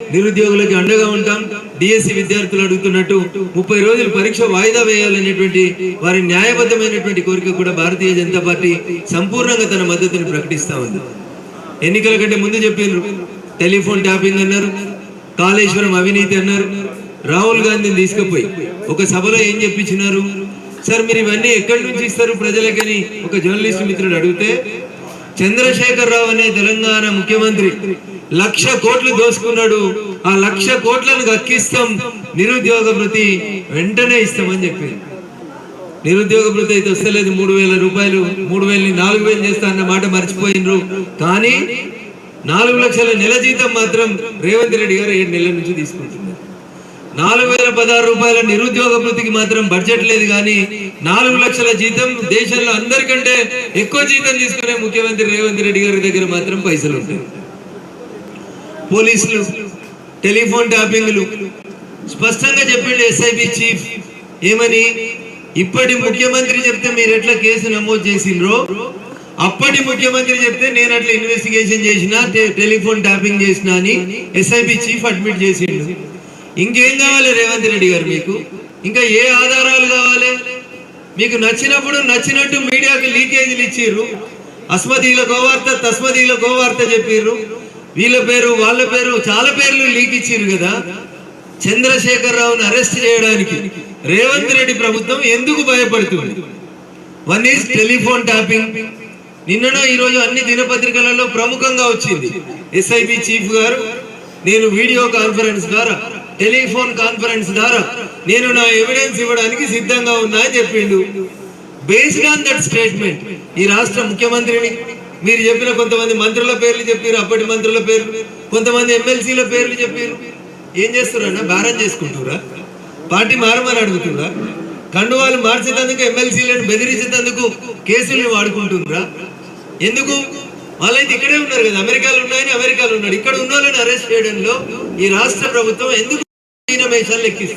నిరుద్యోగులకి అండగా ఉంటాం. డిఎస్సి విద్యార్థులు అడుగుతున్నట్టు ముప్పై రోజులు పరీక్ష వాయిదా వేయాలనేటువంటి వారి న్యాయబద్ధమైనటువంటి కోరిక కూడా భారతీయ జనతా పార్టీ సంపూర్ణంగా తన మద్దతుని ప్రకటిస్తా ఉంది. ఎన్నికల కంటే ముందు చెప్పారు టెలిఫోన్ ట్యాపింగ్ అన్నారు. కాళేశ్వరం అవినీతి అన్నారు. రాహుల్ గాంధీని తీసుకుపోయి ఒక సభలో ఏం చెప్పించినారు? సార్ మీరు ఇవన్నీ ఎక్కడి నుంచి ఇస్తారు ప్రజలకని ఒక జర్నలిస్ట్ మిత్రుడు అడిగితే చంద్రశేఖర్ రావు అనే తెలంగాణ ముఖ్యమంత్రి లక్ష కోట్లు దోసుకున్నాడు. ఆ లక్ష కోట్లను గక్కిస్తాం. నిరుద్యోగ వృత్తి వెంటనే ఇస్తామని చెప్పింది నిరుద్యోగ వృత్తి అయితే వస్తలేదు. మూడు వేల రూపాయలు మూడు వేలని నాలుగు వేలు చేస్తా అన్న మాట మర్చిపోయినరు. కానీ నాలుగు లక్షల నెల జీతం మాత్రం రేవంత్ రెడ్డి గారు ఏడు నెలల నుంచి తీసుకుంటున్నారు. నాలుగు వేల పదహారు రూపాయల నిరుద్యోగ వృత్తికి మాత్రం బడ్జెట్ లేదు కానీ నాలుగు లక్షల జీతం దేశంలో అందరికంటే ఎక్కువ జీతం తీసుకునే ముఖ్యమంత్రి రేవంత్ రెడ్డి గారి దగ్గర మాత్రం పైసలు ఉంటాయి. పోలీసులు టెలిఫోన్ ట్యాపింగ్లు స్పష్టంగా చెప్పిండు ఎస్ఐబి చీఫ్ ఏమని? ఇప్పటి ముఖ్యమంత్రి చెప్తే మీరు ఎట్లా కేసు నమోదు చేసిండ్రో? అప్పటి ముఖ్యమంత్రి చెప్తే నేను అట్లా ఇన్వెస్టిగేషన్ చేసిన టెలిఫోన్ ట్యాపింగ్ చేసిన అని ఎస్ఐబి చీఫ్ అడ్మిట్ చేసిండు. ఇంకేం కావాలి రేవంత్ రెడ్డి గారు మీకు? ఇంకా ఏ ఆధారాలు కావాలి? మీకు నచ్చినప్పుడు నచ్చినట్టు మీడియాకి లీకేజీలు ఇచ్చిర్రు. అస్మదీల గోవార్త తస్మదీల గోవార్త చెప్పిర్రు. వీళ్ళ పేరు వాళ్ళ పేరు చాలా పేర్లు లీక్ ఇచ్చిర్రు కదా. చంద్రశేఖర్ రావుని అరెస్ట్ చేయడానికి రేవంత్ రెడ్డి ప్రభుత్వం ఎందుకు భయపడుతుంది? వన్ ఈజ్ టెలిఫోన్ ట్యాపింగ్ నిన్ననో ఈరోజు అన్ని దినపత్రికలలో ప్రముఖంగా వచ్చింది. ఎస్ఐబి చీఫ్ గారు నేను వీడియో కాన్ఫరెన్స్ ద్వారా టెలిఫోన్ కాన్ఫరెన్స్ ద్వారా నేను నా ఎవిడెన్స్ ఇవ్వడానికి సిద్ధంగా ఉన్నా అని చెప్పిండు. బేస్డ్ ఆన్ దట్ స్టేట్మెంట్ ఈ రాష్ట్ర ముఖ్యమంత్రిని మీరు చెప్పిన కొంతమంది మంత్రుల పేర్లు చెప్పారు అప్పటి మంత్రుల పేర్లు కొంతమంది ఎమ్మెల్సీల పేర్లు చెప్పారు ఏం చేస్తున్నారన్నా? భారం చేసుకుంటురా పార్టీ మారమని అడుగుతురా కండువాలు మార్చేటందుకు ఎమ్మెల్సీలను బెదిరించేందుకు కేసుల్ని వాడుకుంటున్నారా ఎందుకు? వాళ్ళైతే ఇక్కడే ఉన్నారు కదా అమెరికాలో ఉన్నాయని అమెరికాలో ఉన్నాడు. ఇక్కడ ఉన్న వాళ్ళని అరెస్ట్ చేయడంలో ఈ రాష్ట్ర ప్రభుత్వం ఎందుకు নামে এসে লিখিস